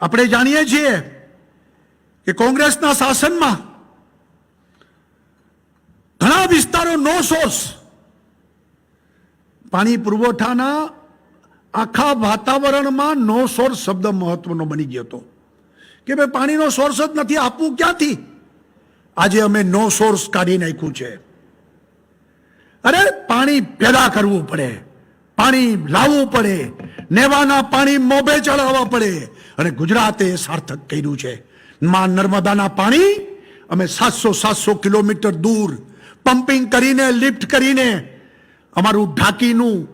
આપણે જાણીએ છીએ કે કોંગ્રેસના શાસનમાં ઘણા વિસ્તારો નો સોર્સ પાણી પુરવઠાના આખા વાતાવરણમાં નો સોર્સ શબ્દ મહત્વનો બની ગયો હતો. કે ભાઈ પાણીનો સોર્સ જ નથી, આપવું ક્યાંથી? આજે અમે નો સોર્સ કાઢી નાખ્યું છે. અરે પાણી પેદા કરવું પડે, પાણી લાવવું પડે, નેવાના પાણી મોભે ચડાવવા પડે અને ગુજરાતે સાર્થક કર્યું છે. માં નર્મદાના પાણી અમે સાતસો સાતસો કિલોમીટર દૂર પમ્પિંગ કરીને, લિફ્ટ કરીને અમારું ઢાકીનું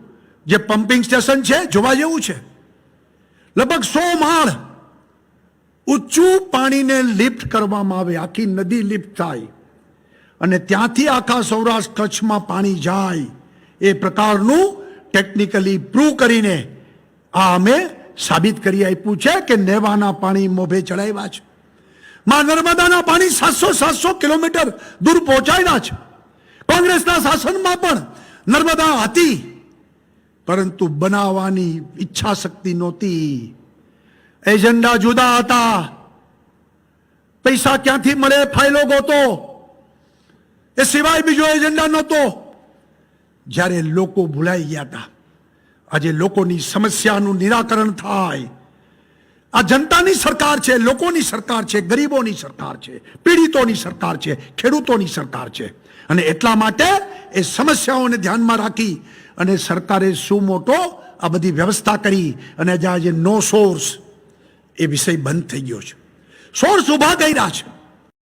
જે પમ્પિંગ સ્ટેશન છે, જોવા જેવું છે. લગભગ સો માળ ઊંચું પાણીને લિફ્ટ કરવામાં આવે, આખી નદી લિફ્ટ થાય. અને ત્યાંથી આખા સૌરાષ્ટ્ર કચ્છમાં પાણી જાય એ પ્રકારનું ટેકનિકલી પ્રૂવ કરીને આ અમે સાબિત કરી આપ્યું છે કે નેવાના પાણી મોભે ચડાવ્યા છે. માં નર્મદાના પાણી સાતસો સાતસો કિલોમીટર દૂર પહોંચાડ્યા છે. કોંગ્રેસના શાસનમાં પણ નર્મદા હતી, પરંતુ બનાવવાની ઈચ્છા શક્તિ નહોતી. એજન્ડા જુદા હતા. પૈસા ક્યાંથી મળે ફાયલો ગોતો. એ સિવાય બીજો એજન્ડા નહોતો. જ્યારે લોકો ભૂલાઈ ગયા હતા. આજે લોકોની સમસ્યાનું નિરાકરણ થાય. આ જનતાની સરકાર છે, લોકોની સરકાર છે, ગરીબોની સરકાર છે, પીડિતોની સરકાર છે, ખેડૂતોની સરકાર છે. અને એટલા માટે એ સમસ્યાઓને ધ્યાનમાં રાખી અને સરકારે શું મોટો આ બધી વ્યવસ્થા કરી અને આજે નો સોર્સ એ વિષય બંધ થઈ ગયો છે. સોર્સ ઊભા કર્યા છે.